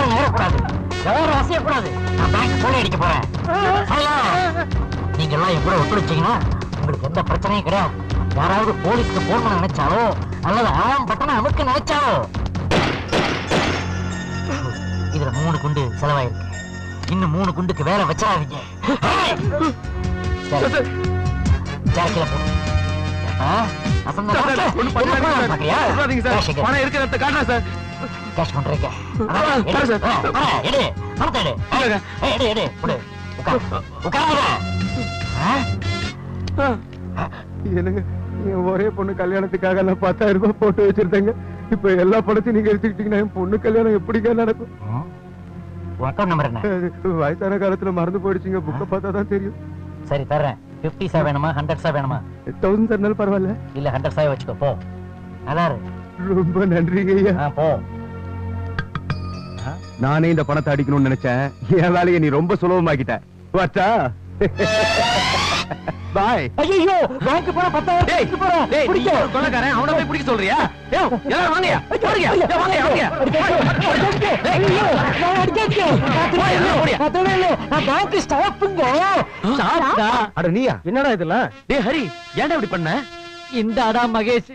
யாரும் நகரக்கூடாது யாரும் அசையக்கூடாது நான் பேங்க் கொள்ளை அடிக்க போறேன். நீங்க எல்லாம் என் கூட ஒத்துழைச்சீங்கன்னா உங்களுக்கு எந்த பிரச்சனையும் கிடையாது யாராவது போலீஸ்க்கு போன் பண்ண நினைச்சாலோ அல்லது அவன் பட்டனை அமுக்க நினைச்சாலோ இதுல மூணு குண்டு செலவாயிருக்கு இன்னும் மூணு குண்டுக்கு வேலை வச்சிடாதீங்க ஏய்! சரி. ஜாக்கிரதை போ. ஏப்பா, அசந்த? பணம் இருக்கிறத காட்டுறேன் சார். கேஷ் பண்றீங்க சார். என்னங்க என் ஒரே பொண்ணு கல்யாணத்துக்காக நான் பத்தாயிரம் ரூபாய் போட்டு வச்சிருந்தேங்க. இப்ப எல்லா பணத்தையும் நீங்க எடுத்துக்கிட்டீங்கன்னா என் பொண்ணு கல்யாணம் எப்படிங்க நடக்கும்? வயசான காலத்துல மறந்து போயிடுச்சுங்க. புக்கை பார்த்தா தான் தெரியும். சரி தர்றேன். பிப்டி சா வேணுமா? ஹண்ட்ரட் சா வேணுமா? தௌசண்ட் தரனாலும் பரவாயில்ல. இல்ல ஹண்ட்ரட் சாய் வச்சுக்கோ போ. நல்லா இரு. ரொம்ப நன்றிங்க ஐயா. போ. நானே இந்த பணத்தை அடிக்கணும்னு நினைச்சேன். என் வேலையை நீ ரொம்ப சுலபமாக்கிட்ட. வச்சா? பாய். ஐயோ பேங்க் போற பத்தாயிரம் போறேன். கொள்ளக்காரன் அவனை போய் பிடிக்க சொல்றியா? எல்லாரும் வாங்கயா அட நீயா? என்னடா இதெல்லாம்? டேய் ஹரி ஏன்டா இப்படி பண்ண? இந்த அடா மகேஷ்.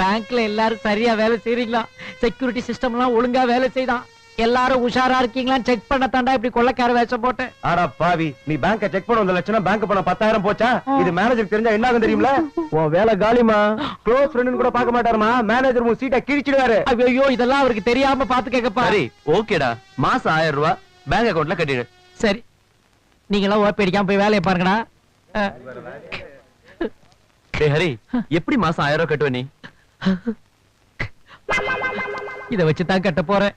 பேங்க்ல எல்லாரும் சரியா வேலை செய்றீங்களா? செக்யூரிட்டி சிஸ்டம் எல்லாம் ஒழுங்கா வேலை செய்தான். எல்லாரும் உஷாரா இருக்கீங்களான்னு செக் பண்ண தாண்டா இப்படி கொள்ளக்கார வேஷம் போட்டேன். ஆடா பாவி நீ பேங்க செக் பண்ண வந்த லட்சணம் பேங்க் பணம் பத்தாயிரம் போச்சா? இது மேனேஜர் தெரிஞ்சா என்ன ஆகும் தெரியுமில? உன் வேலை காலிமா க்ளோஸ் ஃப்ரெண்ட் கூட பார்க்க மாட்டாருமா மேனேஜர் உன் சீட்டை கிழிச்சிடுவாரு. ஐயோ இதெல்லாம் அவருக்கு தெரியாம பாத்து கேக்கப்பா சரி ஓகேடா. மாசம் ஆயிரம் ரூபாய் பேங்க் அக்கவுண்ட்ல கட்டிடு. சரி. நீங்க எல்லாம் ஓப்பி அடிக்காம போய் வேலையை பாருங்கடா. டேய் ஹரி எப்படி மாசம் ஆயிரம் ரூபாய் கட்டுவ நீ? இத வச்சு தான் கட்ட போறேன்.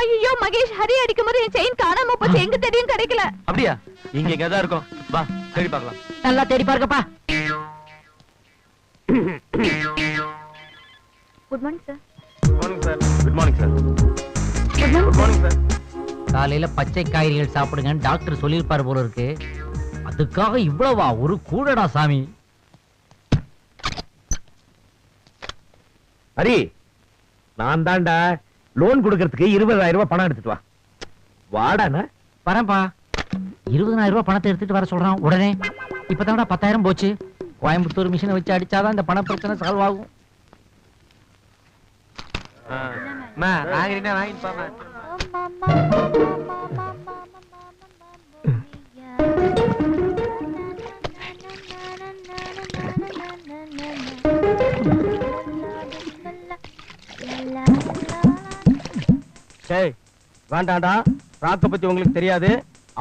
ஐயோ மகேஷ் ஹரி அடிக்கும் போது என் செயின் காணாம போச்சு. எங்க தெரியும் கிடைக்கல. அப்படியா? இங்க எங்க தான் இருக்கும். வா தேடி பார்க்கலாம். நல்லா தேடி பாருங்கப்பா good morning sir good morning sir good morning sir காலையில பச்சை காய்கறிகள் சாப்பிடுங்கன்னு டாக்டர் சொல்லியிருப்பாரு போல இருக்கு. அதுக்காக இவ்வளவா? ஒரு கூடடா சாமி. ஹரி நான் தான்டா லோன் கொடுக்கறதுக்கு இருபதாயிரம் ரூபாய் பணம் எடுத்துட்டு வா. வாடாண்ணா வரேன்ப்பா. இருபதனாயிரம் ரூபாய் பணத்தை எடுத்துட்டு வர சொல்றான் உடனே. இப்பதான்டா பத்தாயிரம் போச்சு. கோயம்புத்தூர் மிஷினை வச்சு அடிச்சாதான் இந்த பண பிரச்சனை சால்வ் ஆகும். வாங்கினா வாங்கிட்டு டேய் வேண்டாம்டா ராக்க பத்தி உங்களுக்கு தெரியாது.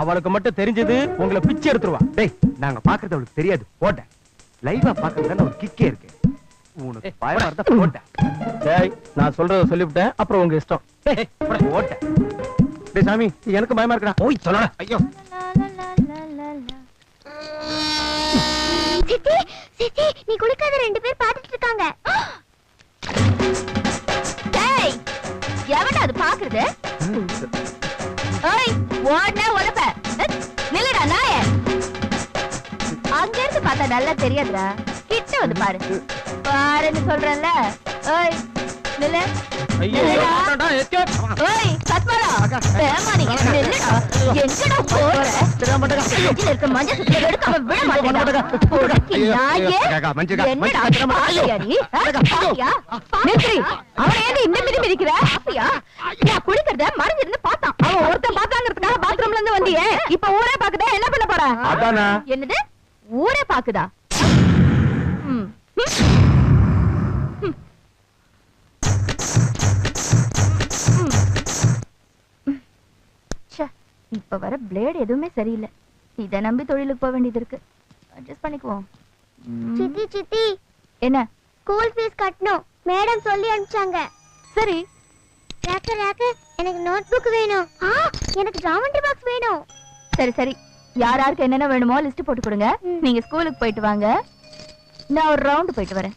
அவளுக்கு மட்டும் தெரிஞ்சது உங்களை பிச்சை எடுத்துருவா. டேய் நாங்க பாக்குறது அவளுக்கு தெரியாது. போட்டேன் லைவா பாக்குறது ஒரு கிக்கே இருக்கு. உனக்கு பயமா இருந்தா போட்டேன் டேய் நான் சொல்றத சொல்லிவிட்டேன். அப்புறம் உங்க இஷ்டம். டேய், போடா, போட்டேன் டேய் சாமி எனக்கு பயமா இருக்கடா. ஓய் சொல்லடா. ஐயோ. சித்தி சித்தி நீ குளிக்காத ரெண்டு பேர் பாத்துட்டு இருக்காங்க. பாக்குறது? ஏய் ஓடனே உடப்ப நில்லுடா நாயே. அங்க இருந்து பார்த்தா நல்லா தெரியாதுடா. கிட்ட வந்து பாரு. பாருன்னு சொல்றேன்ல. ஏய் மறைஞ்சிருந்து பார்த்தான். அவன் ஒருத்தன் பார்த்தாங்கிறதுக்காக பாத்ரூம்ல இருந்து வந்தியே. இப்ப ஊரே பாக்குதா என்ன பண்ண போற? என்னது? ஊரே பாக்குதா இப்ப வர பிளேடு எதுவுமே சரியில்லை. இத நம்பி தொழிலுக்கு போக வேண்டியது இருக்கு. அட்ஜஸ்ட் பண்ணிக்குவோம். சித்தி சித்தி. என்ன? ஸ்கூல் ஃபீஸ் கட்டணும். மேடம் சொல்லி அனுப்பிச்சாங்க. சரி. ராக்கு ராக்கு எனக்கு நோட் புக் வேணும். ஆ எனக்கு ஜாமெண்ட்ரி பாக்ஸ் வேணும். சரி சரி. யார் யாருக்கு என்னென்ன வேணுமோ லிஸ்ட் போட்டு கொடுங்க. நீங்க ஸ்கூலுக்கு போயிட்டு வாங்க. நான் ஒரு ரவுண்ட் போயிட்டு வரேன்.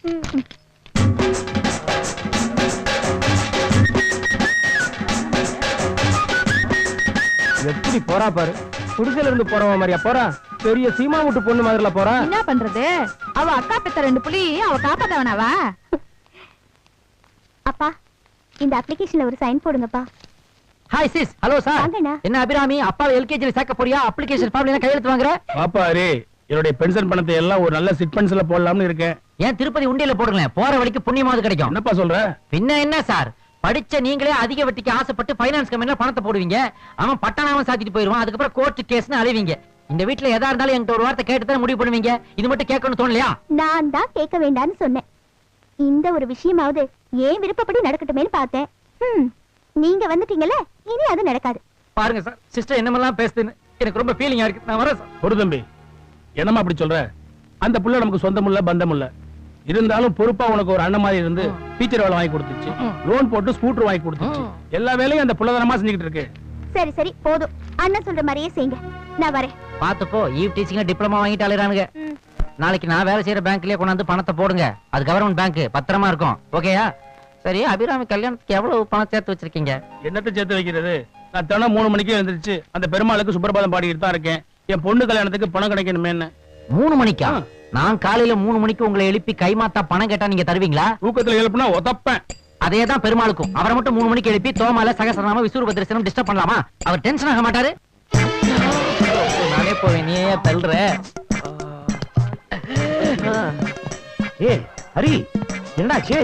எப்படி போறா பாரு. குடிசையில இருந்து போறவன் மாதிரியா போறா? பெரிய சீமா விட்டு பொண்ணு மாதிரில போறா? என்ன பண்றது? அவ அக்கா பெத்த ரெண்டு புலி அவ ஹாய் சிஸ் ஹலோ சார் வாங்கண்ணா. என்ன அபிராமி? அப்பாவை எல்கேஜில சேர்க்க போறியா? அப்ளிகேஷன் ஃபார்ம்ல கையெழுத்து வாங்குற? பாப்பா அரே என்னுடைய பென்ஷன் பணத்தை எல்லாம் ஒரு நல்ல சிட் பென்ஷன்ல போடலாம்னு இருக்கேன். ஏன் திருப்பதி உண்டியல போடுங்களேன்? போற வழிக்கு புண்ணியமாவது கிடைக்கும். என்னப்பா சொல்ற? பின்ன என்ன சார் படிச்ச நீங்களே அதிக வட்டிக்கு ஆசைப்பட்டு ஃபைனான்ஸ் கம்பெனில பணத்தை போடுவீங்க. அவன் பட்டணாம சாத்திட்டு போயிருவான் அதுக்கப்புறம் கோர்ட் கேஸ்னு அலைவீங்க. இந்த வீட்ல எதா இருந்தாலும் என்கிட்ட ஒரு வார்த்தை கேட்டு தான் முடிவு பண்ணுவீங்க? இது மட்டும் கேட்கணும்னு தோணலையா? நான் தான் கேட்க வேண்டாம்னு சொன்னேன். இந்த ஒரு விஷயமாவது ஏன் விருப்பப்படி நடக்கட்டுமேன்னு பார்த்தேன். நீங்க வந்துட்டீங்கல்ல இனி அது நடக்காது. பாருங்க சார் சிஸ்டர் என்னமெல்லாம் பேசுதுன்னு எனக்கு ரொம்ப ஃபீலிங்கா இருக்கு. நான் வரேன் சார். ஒரு தம்பி என்னம்மா அப்படி சொல்ற? அந்த புள்ள நமக்கு சொந்தம் இல்ல பந்தம் இல்ல இருந்தாலும் பொறுப்பா உனக்கு ஒரு அண்ணன் மாதிரி இருந்து டீச்சர் வேலை வாங்கி கொடுத்துச்சு. லோன் போட்டு ஸ்கூட்டர் வாங்கி கொடுத்துச்சு. எல்லா வேலையும் அந்த புள்ளதனமா செஞ்சுக்கிட்டு இருக்கு. சரி சரி போதும். அண்ணன் சொல்ற மாதிரியே செய்யுங்க. நான் வரேன். பாத்துப்போ ஈவ் டீச்சிங்ல டிப்ளமா வாங்கிட்டு அலையறானுங்க. நாளைக்கு நான் வேலை செய்யற பேங்க்லயே கொண்டாந்து பணத்தை போடுங்க. அது கவர்மெண்ட் பேங்க் பத்திரமா இருக்கும். ஓகேயா சரி அபிராமி கல்யாணத்துக்கு எவ்வளவு பணம் சேர்த்து வச்சிருக்கீங்க? என்னத்தை சேர்த்து வைக்கிறது? நான் தினம் மூணு மணிக்கு எழுந்திருச்சு அந்த பெருமாளுக்கு சுப்பிரபாதம் பாடிக்கிட்டு தான் இருக்கேன். என் பொண்ணு கல்யாணத்துக்கு பணம் கிடைக்கணுமேன்னு. மூணு மணிக்கா. நான் காலையில மூணு மணிக்கு உங்களை எழுப்பி கைமாத்தா பணம் கேட்டா நீங்க தருவீங்களா? தூக்கத்துல எழுப்புனா உதப்பேன் அதே தான் பெருமாளுக்கும். அவரை மட்டும் மூணு மணிக்கு எழுப்பி தோமால சகசரநாம விசூர்ப தரிசனம் டிஸ்டர்ப் பண்ணலாமா? அவர் டென்ஷன் ஆக மாட்டாரு. நானே போவேன் நீ ஏன் தள்ளுற? ஏ ஹரி என்னாச்சு?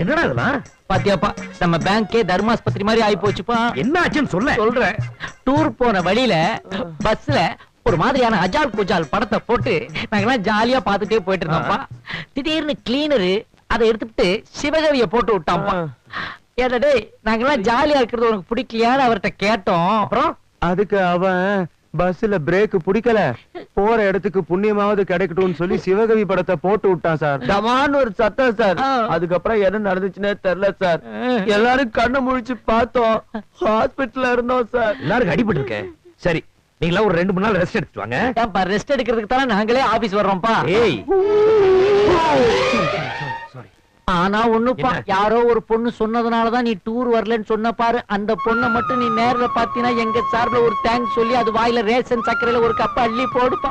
என்னடா இதெல்லாம்? பாத்தியாப்பா நம்ம பேங்கே தர்மாஸ்பத்திரி மாதிரி ஆயி போச்சுப்பா. என்னாச்சுன்னு சொல்ல சொல்றேன். டூர் போன வழியில பஸ்ல ஒரு மாதிரியான அஜால் குஜால் படத்தை போட்டு நாங்கெல்லாம் ஜாலியா பாத்துட்டே போயிட்டு இருந்தோம்ப்பா. திடீர்னு கிளீனரு அதை எடுத்துட்டு சிவகவிய போட்டு விட்டான்ப்பா. ஏடா டேய் நாங்கெல்லாம் ஜாலியா இருக்கிறது உனக்கு பிடிக்கலையான்னு அவர்ட்ட கேட்டோம். அப்புறம்? அதுக்கு அவன் பஸ்ல பிரேக் பிடிக்கல. போற இடத்துக்கு புண்ணியமாவது கிடைக்கட்டும்னு சொல்லி சிவகவி படத்தை போட்டு விட்டான் சார். டமான்னு ஒரு சத்தம் சார். அதுக்கப்புறம் என்ன நடந்துச்சுன்னே தெரியல சார். எல்லாரும் கண்ணை முழிச்சு பார்த்தோம். ஹாஸ்பிடல்ல இருந்தோம் சார். எல்லாருக்கும் அடிபட்டு இருக்க சரி நீங்களா ஒரு ரெண்டு மூணு நாள் ரெஸ்ட் எடுத்துட்டு வாங்க. ஏன்பா ரெஸ்ட் எடுக்கிறதுக்கு தானே நாங்களே ஆபீஸ் வர்றோம்ப்பா? ஏய். ஆனா ஒண்ணுப்பா? யாரோ ஒரு பொண்ணு சொன்னதுனாலதான் நீ டூர் வரலன்னு சொன்ன பாரு. அந்த பொண்ணை மட்டும் நீ நேர்ல பாத்தீங்கன்னா எங்க சார்பில் ஒரு தேங்க்ஸ் சொல்லி அது வாயில ரேஷன் சக்கரையில ஒரு கப் அள்ளி போடுப்பா.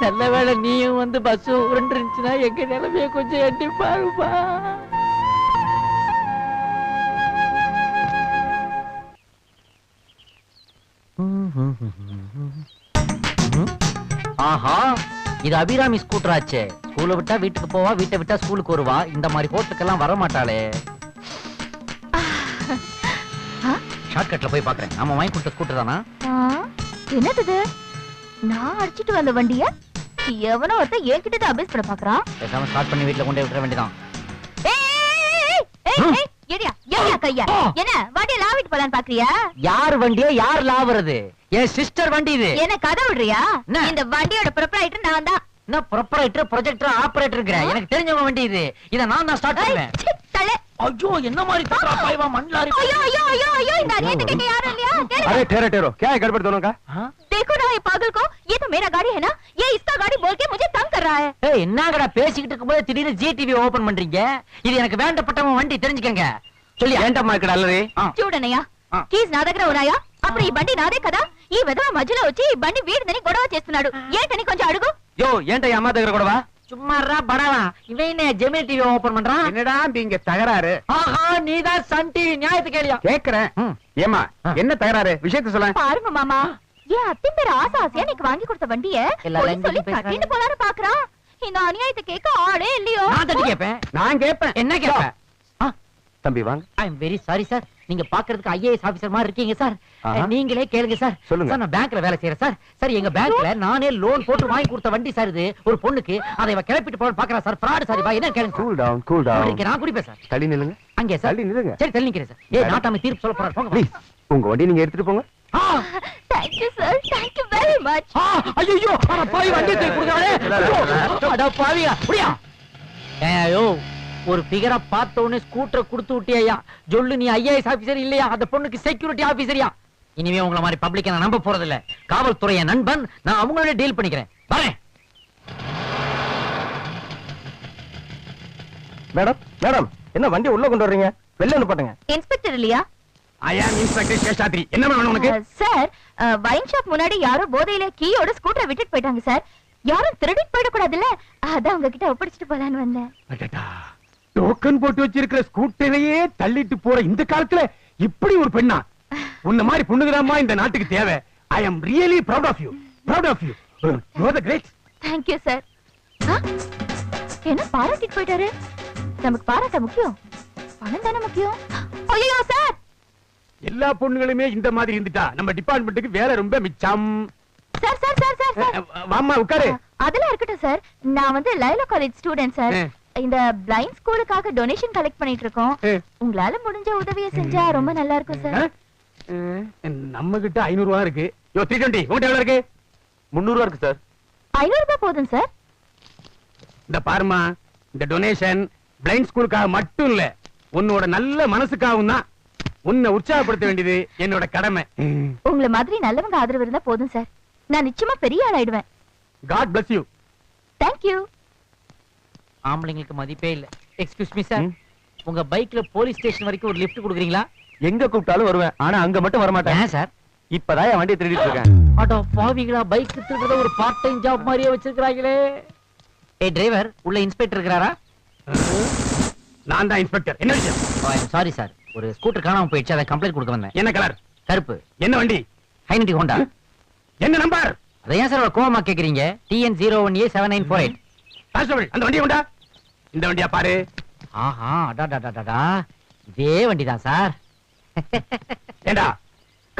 நல்ல வேளை நீயும் வந்து பஸ் உருண்டு இருந்துச்சுன்னா எங்க நிலைமைய கொஞ்சம் எட்டி பாருப்பா. ஆஹா இது அபிராமி ஸ்கூட்டர் ஆச்சே ஸ்கூலை விட்டா வீட்டுக்கு போவா வீட்டை விட்டா ஸ்கூலுக்கு வருவா. இந்த மாதிரி ஹோட்டலுக்கெல்லாம் வர மாட்டாளே. ஷார்ட்கட்ல போய் பாக்குறேன். ஆமா வாங்கி கொடுத்த ஸ்கூட்டர் தானா? என்னது? நான் அடிச்சிட்டு வந்த வண்டிய? எவனோ ஒருத்தன் என்கிட்ட தான் அபேஸ் பண்ண பாக்குறான். பேசாம ஸ்டார்ட் பண்ணி வீட்ல கொண்டு விட்டுற வேண்டியதான் என்ன வண்டிய லாவிட்டு போலான்னு பாக்குறியா? யார் வண்டிய யார் லாவுறது? என் சிஸ்டர் வண்டி இது. என்ன கதை விடுறியா? இந்த வண்டியோட ப்ரொப்ரைட்டர் நான் தான். என்ன ப்ரொப்ரைட்டர் ப்ரொஜெக்டர் ஆபரேட்டர் எனக்கு தெரிஞ்சவங்க வண்டி இது. இத நான் ஸ்டார்ட் பண்ணேன் ஐயோ என்ன மாதிரி தக்கா பாய்வா மண்லாரி. ஐயோ ஐயோ ஐயோ ஐயோ இந்த है गड़बड़ दोनों का देखो ना ये पागल को ये तो मेरा गाड़ी है ना ये इसका गाड़ी बोल के मुझे तंग कर रहा है ஏய் என்னங்கடா பேசிக்கிட்டு இருக்கும்போது திடீர்னு ஜிடிவி ஓபன் பண்றீங்க இது எனக்கு வேண்டப்பட்டவன் வண்டி தெரிஞ்சுக்கங்க சொல்லி ఏంటమ్మా ఇక్కడ అల్లరి చూడనయ్యా ఆ. కీస్ నా దగ్గర ఉన్నాయా అప్పుడు ఈ బండి నాదే కదా ఈ విధవ మధ్యలో వచ్చి ఈ బండి వీడిదని గొడవ చేస్తున్నాడు ఏంటని కొంచెం అడుగు యో ఏంటయ్య అమ్మ దగ్గర కూడా சும்மாறா படவா இவன் என்ன ஜெமினி டிவி ஓபன் பண்றான் என்னடா இங்க தகராறு ஆஹா நீதான் சன் டிவி நியாயத்து கேளியா கேக்குறேன் ம். ஏமா ஆ. என்ன தகராறு விஷயத்த சொல்ல பாருங்க மாமா ஏன் அத்தின் பேர் ஆசை ஆசையா நீக்கு வாங்கி கொடுத்த வண்டிய? சொல்லி. கட்டிட்டு போலான்னு இந்த அநியாயத்தை கேட்க ஆளே இல்லையோ? நான் தட்டி கேட்பேன். நான் கேட்பேன். என்ன கேட்பேன் தம்பி வாங்க. I am very sorry sir நீங்க பாக்குறதுக்கு ஐஏஎஸ் ஆபீசர் மாதிரி இருக்கீங்க சார். நீங்களே கேளுங்க சார் சொல்லுங்க. சார் நான் பேங்க்ல வேலை செய்யறேன் சார் சார் எங்க பேங்க்ல நானே லோன் போட்டு வாங்கி கொடுத்த வண்டி சார் இது. ஒரு பொண்ணுக்கு. அதை இவ கிளப்பிட்டு போக பாக்குறா சார் ஃப்ராட் சார் பா என்ன கேளுங்க cool down cool sir down நான் குடிப்பேன் சார் தள்ளி நில்லுங்க. அங்கே சார் தள்ளி நில்லுங்க. சரி தள்ளி நிக்கிறேன் சார் ஏய் நாட்டாம தீர்ப்பு சொல்ல போறாரு போங்க ப்ளீஸ். உங்க வண்டி நீங்க எடுத்துட்டு போங்க. ஆ, thank you sir thank you very much ஆ, ஐயையோ அட பாவி வண்டி கொடுக்கறானே. ஐயோ, அட பாவியா புடியா ஐயோ ஒரு பிகரை பார்த்த உடனே ஸ்கூட்டரை கொடுத்து விட்டியா? சொல்லு நீ ஐஏஎஸ் ஆபீசர் இல்லையா? அந்த பொண்ணுக்கு செக்யூரிட்டி ஆபீசரியா இனிமே உங்களை மாதிரி பப்ளிக்க நான் நம்ப போறது இல்ல காவல்துறை என் நண்பன் நான் அவங்களோட டீல் பண்ணிக்கிறேன். வரேன். மேடம் மேடம் என்ன வண்டி உள்ள கொண்டு வர்றீங்க? வெளில அனுப்பட்டுங்க இன்ஸ்பெக்டர் இல்லையா? இன்ஸ்பெக்டர் சேஷாத்ரி என்ன வேணும் உனக்கு? சார் வைன் ஷாப் முன்னாடி யாரோ போதையில கீயோட ஸ்கூட்டரை விட்டுட்டு போயிட்டாங்க சார் யாரும் திருடிட்டு போயிடக்கூடாதுல்ல? அதான் உங்ககிட்ட ஒப்படைச்சிட்டு போலான்னு வந்தேன். அடடா. டோக்கன் போட்டு வச்சிருக்கிற ஸ்கூட்டரையே தள்ளிட்டு போற இந்த காலத்துல இப்படி ஒரு பெண்ணா? உன்ன மாதிரி பொண்ணுதாம்மா இந்த நாட்டுக்கு தேவை. I really proud of you proud of you you are the great thank you sir என்ன பாராட்டிட்டு போயிட்டாரு? நமக்கு பாராட்ட முக்கியம். பணம் தானே முக்கியம். ஐயோ சார் எல்லா பொண்ணுகளுமே இந்த மாதிரி இருந்துட்டா. நம்ம டிபார்ட்மெண்ட்டுக்கு வேலை ரொம்ப மிச்சம். சார் சார் சார் சார் வாம்மா உட்காரு. அதெல்லாம் இருக்கட்டும் சார். நான் வந்து லைலா காலேஜ் ஸ்டூடெண்ட் சார். இந்த பிளைண்ட் ஸ்கூலுக்காக டொனேஷன் கலெக்ட் பண்ணிட்டு இருக்கோம். உங்களால முடிஞ்ச உதவியை செஞ்சா ரொம்ப நல்லா இருக்கும் சார். நம்ம கிட்ட ஐநூறு ரூபா இருக்கு. யோ த்ரீ டுவெண்ட்டி உங்ககிட்ட எவ்வளவு இருக்கு? முந்நூறு ரூபா இருக்கு சார். ஐநூறு ரூபாய் போதும் சார். இந்த பாருமா இந்த டொனேஷன் பிளைண்ட் ஸ்கூலுக்காக மட்டும் இல்ல உன்னோட நல்ல மனசுக்காகவும் தான் உன்னை உற்சாகப்படுத்த வேண்டியது என்னோட கடமை. உங்களை மாதிரி நல்லவங்க ஆதரவு இருந்தா போதும் சார். நான் நிச்சயமா பெரிய ஆள் ஆயிடுவேன் god bless you thank you ஆம்பளைங்களுக்கு மதிப்பே இல்ல. Excuse me. சார் உங்க பைக்ல போலீஸ் ஸ்டேஷன் வரைக்கும் ஒரு லிஃப்ட் கொடுக்குறீங்களா? எங்க கூப்பிட்டாலும் வருவேன். ஆனா அங்க மட்டும் வர மாட்டேன் ஏன் சார் இப்பதான் என் வண்டியை திருடிட்டு இருக்கேன். அட பாவிகளா பைக் திருடுறத ஒரு பார்ட் டைம் ஜாப் மாதிரியே வச்சிருக்காங்களே ஏய் டிரைவர் உள்ள இன்ஸ்பெக்டர் இருக்கிறாரா? நான் தான் இன்ஸ்பெக்டர் என்ன விஷயம்? சாரி சார் ஒரு ஸ்கூட்டர் காணாம போயிடுச்சு அதை கம்ப்ளைண்ட் கொடுக்க வந்தேன். என்ன கலர் கருப்பு. என்ன வண்டி? ஹைனடி ஹோண்டா என்ன நம்பர் அதை ஏன் சார் கோவமா கேக்குறீங்க? TN zero one A seven nine four eight அந்த வண்டியை உண்டா? இந்த வண்டியா பாரு. ஆஹா அடாடாடாடா இதே வண்டி தான் சார். ஏண்டா?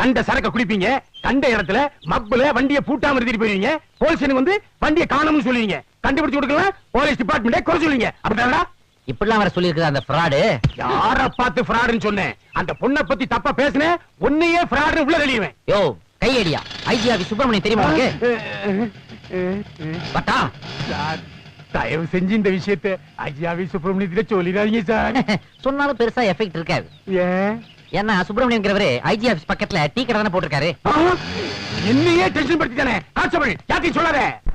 கண்ட சரக்க குடிப்பீங்க. கண்ட இடத்துல மப்புல வண்டியை பூட்டாம நிறுத்திட்டு போயிருவீங்க. போலீஸ் வந்து வண்டியை காணோம்னு சொல்லுவீங்க. கண்டுபிடிச்சு கொடுக்கலாம். போலீஸ் டிபார்ட்மெண்ட்டே குறை சொல்லுவீங்க. அப்படிதானடா இப்படிலாம் வர சொல்லியிருக்குது அந்த ஃப்ராடு யார பார்த்து ஃப்ராடுன்னு சொன்னேன்? அந்த பொண்ணை பத்தி தப்பா பேசினேன் உன்னையே ஃப்ராடுன்னு உள்ள தெளிவேன் யோ கையடியா. ஐஜிஆபி சுப்பிரமணியம் தெரியுமா உனக்கு? பட்டா. சார் தயவு செஞ்சு இந்த விஷயத்தை ஐயாவி சுப்பிரமணியத்தில சொல்லிடாதீங்க சார். சொன்னாலும் பெருசா எஃபெக்ட் இருக்காது. ஏன்? ஏன்னா சுப்பிரமணியங்கிறவரு ஐஜி ஆபீஸ் பக்கத்துல டீ கடை தானே போட்டிருக்காரு. என்னையே டென்ஷன் படுத்திட்டானே? கான்ஸ்டபிள் யாத்தையும் சொல்லாத.